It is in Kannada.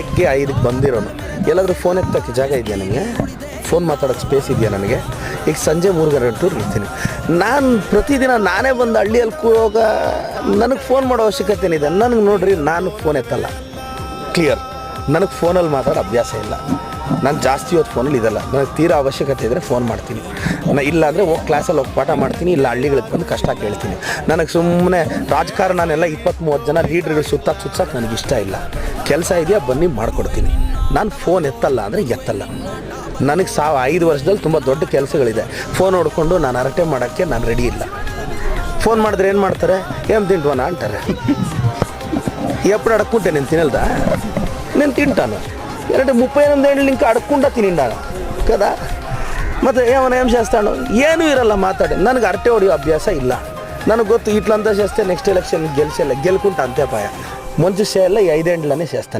ಬೆಳಗ್ಗೆ ಐದಕ್ಕೆ ಬಂದಿರೋನು. ಎಲ್ಲಾದರೂ ಫೋನ್ ಎತ್ತಕ್ಕೆ ಜಾಗ ಇದೆಯಾ ನನಗೆ ಫೋನ್ ಮಾತಾಡೋಕ್ಕೆ ಸ್ಪೇಸ್ ಇದೆಯಾ ನನಗೆ ಈಗ ಸಂಜೆ ಮೂರು ಗಂಟೆ ಇರ್ತೀನಿ. ನಾನು ಪ್ರತಿದಿನ ನಾನೇ ಬಂದು ಹಳ್ಳಿಯಲ್ಲಿ ಕೂರೋಗ ನನಗೆ ಫೋನ್ ಮಾಡೋ ಅವಶ್ಯಕತೆ ಇದೆ ನನಗೆ ನೋಡಿರಿ, ನಾನು ಫೋನ್ ಎತ್ತಲ್ಲ. ಕ್ಲಿಯರ್ ನನಗೆ ಫೋನಲ್ಲಿ ಮಾತಾಡೋ ಅಭ್ಯಾಸ ಇಲ್ಲ. ನಾನು ಜಾಸ್ತಿ ಹೊತ್ತು ಫೋನಲ್ಲಿ ಇದಲ್ಲ. ನನಗೆ ತೀರಾ ಅವಶ್ಯಕತೆ ಇದ್ದರೆ ಫೋನ್ ಮಾಡ್ತೀನಿ. ನಾನು ಇಲ್ಲಾಂದರೆ ಹೋಗಿ ಕ್ಲಾಸಲ್ಲಿ ಹೋಗಿ ಪಾಠ ಮಾಡ್ತೀನಿ, ಇಲ್ಲ ಹಳ್ಳಿಗಳಿಗೆ ಬಂದು ಕಷ್ಟ ಕೇಳ್ತೀನಿ. ನನಗೆ ಸುಮ್ಮನೆ ರಾಜಕಾರಣನೆಲ್ಲ ಇಪ್ಪತ್ತು ಮೂವತ್ತು ಜನ ಲೀಡ್ರ್ಗಳು ಸುತ್ತಾಕಿ ಸುತ್ತಾಕಿ ನನಗೆ ಇಷ್ಟ ಇಲ್ಲ. ಕೆಲಸ ಇದೆಯಾ ಬನ್ನಿ ಮಾಡಿಕೊಡ್ತೀನಿ. ನಾನು ಫೋನ್ ಎತ್ತಲ್ಲ ಅಂದರೆ ಎತ್ತಲ್ಲ. ನನಗೆ ಸಾವ ಐದು ವರ್ಷದಲ್ಲಿ ತುಂಬ ದೊಡ್ಡ ಕೆಲಸಗಳಿದೆ. ಫೋನ್ ಹೊಡ್ಕೊಂಡು ನಾನು ಅರಟೆ ಮಾಡೋಕ್ಕೆ ನಾನು ರೆಡಿ ಇಲ್ಲ. ಫೋನ್ ಮಾಡಿದ್ರೆ ಏನು ಮಾಡ್ತಾರೆ? ಏನು ತಿಂಟ್ವನ ಅಂತಾರೆ. ಎಪ್ಪಡಾಡಕ್ಕೆ ಕುಂಟೆ, ನೀನು ತಿನ್ನಲ್ದ? ನೀನು ತಿಂಟಾನು ఎందుకంటే ముప్పై ఎనిమిది ఏళ్ళు ఇంకా అడుక్కుంటా తినిండాను కదా ಮತ್ತೆ ఏమైనా ఏం చేస్తాను ಏನೂ ಇರಲ್ಲ ಮಾತಾಡಿ ನನಗೆ ಅರಟೆ ಹೊಡೆಯೋ ಅಭ್ಯಾಸ ಇಲ್ಲ ನನಗೆ ಗೊತ್ತು ఇట్లంతా చేస్తే నెక్స్ట్ ఎలక్షన్ గెలిచేలా గెలుకుంటా అంతే పాయ మంచి చేయాలి ఈ ఐదేండ్లనే చేస్తాను